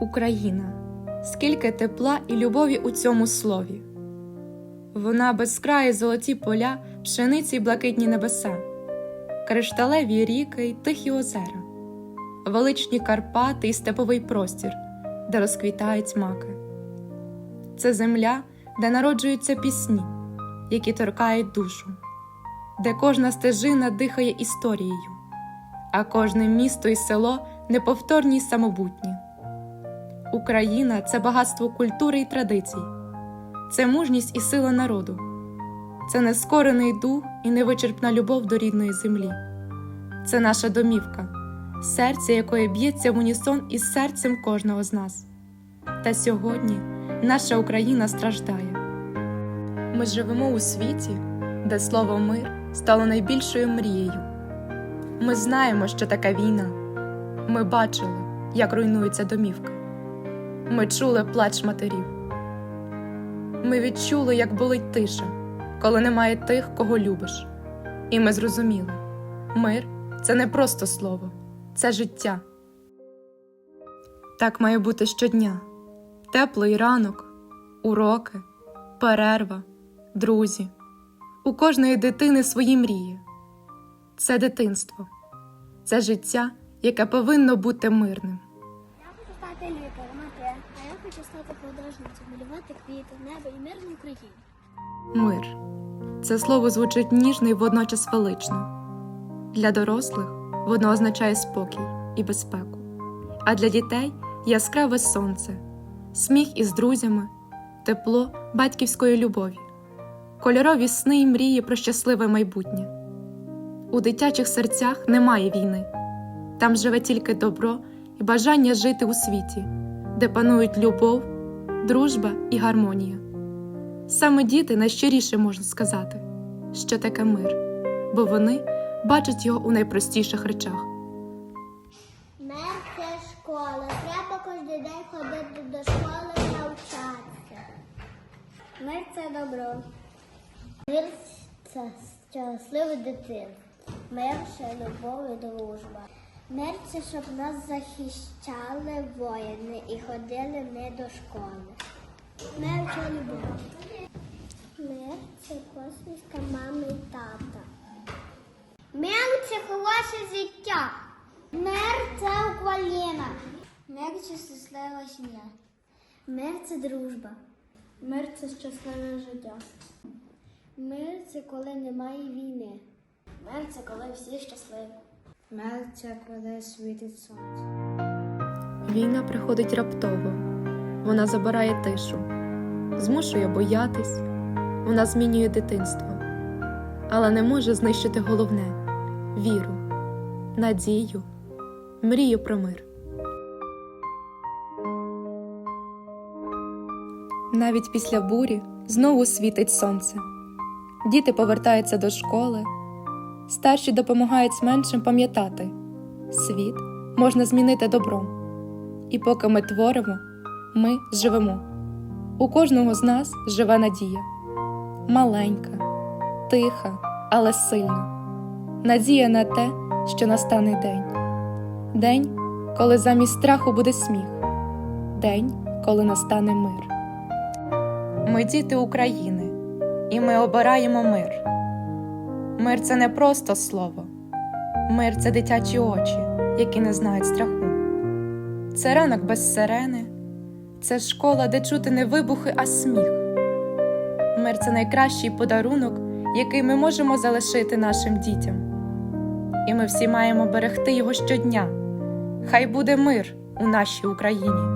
Україна, скільки тепла і любові у цьому слові. Вона безкраї золоті поля, пшениці й блакитні небеса, кришталеві ріки й тихі озера, величні Карпати і степовий простір, де розквітають маки. Це земля, де народжуються пісні, які торкають душу, де кожна стежина дихає історією, а кожне місто і село неповторні й самобутні. Україна це багатство культури і традицій, це мужність і сила народу, це нескорений дух і невичерпна любов до рідної землі, це наша домівка, серце якої б'ється в унісон із серцем кожного з нас. Та сьогодні наша Україна страждає. Ми живемо у світі, де слово мир стало найбільшою мрією. Ми знаємо, що таке війна. Ми бачили, як руйнуються домівки. Ми чули плач матерів. Ми відчули, як болить тиша, коли немає тих, кого любиш. І ми зрозуміли: мир це не просто слово, це життя. Так має бути щодня: теплий ранок, уроки, перерва, друзі. У кожної дитини свої мрії. Це дитинство, це життя, яке повинно бути мирним. Хочу стати художницею, малювати квіти, небо і мир Україні. Мир це слово звучить ніжно і водночас велично. Для дорослих воно означає спокій і безпеку, а для дітей яскраве сонце, сміх із друзями, тепло батьківської любові, кольорові сни й мрії про щасливе майбутнє. У дитячих серцях немає війни, там живе тільки добро і бажання жити у світі, де панують любов, дружба і гармонія. Саме діти найщиріше можуть сказати, що таке мир, бо вони бачать його у найпростіших речах. Мир це школа. Треба кожен день ходити до школи навчатися. Мир це добро. Мир це щасливе дитинство. Мир це любов і дружба. Мир це щоб нас захищали воїни і ходили не до школи. Мир це любов. Мир це посмішка мами і тата. Мир це хороше життя. Мир це Україна. Мир це щаслива сім'я. Мир це дружба. Мир це щасливе життя. Мир це коли немає війни. Мир це коли всі щасливі. Це коли світить сонце. Війна приходить раптово, вона забирає тишу, змушує боятись, вона змінює дитинство, але не може знищити головне віру, надію, мрію про мир. Навіть після бурі знову світить сонце. Діти повертаються до школи, старші допомагають меншим пам'ятати світ можна змінити добром. І поки ми творимо, ми живемо. У кожного з нас живе надія маленька, тиха, але сильна. Надія на те, що настане день. День, коли замість страху буде сміх, день, коли настане мир. Ми діти України, і ми обираємо мир. Мир це не просто слово, мир це дитячі очі, які не знають страху. Це ранок без сирени, це школа, де чути не вибухи, а сміх. Мир це найкращий подарунок, який ми можемо залишити нашим дітям. І ми всі маємо берегти його щодня. Хай буде мир у нашій Україні.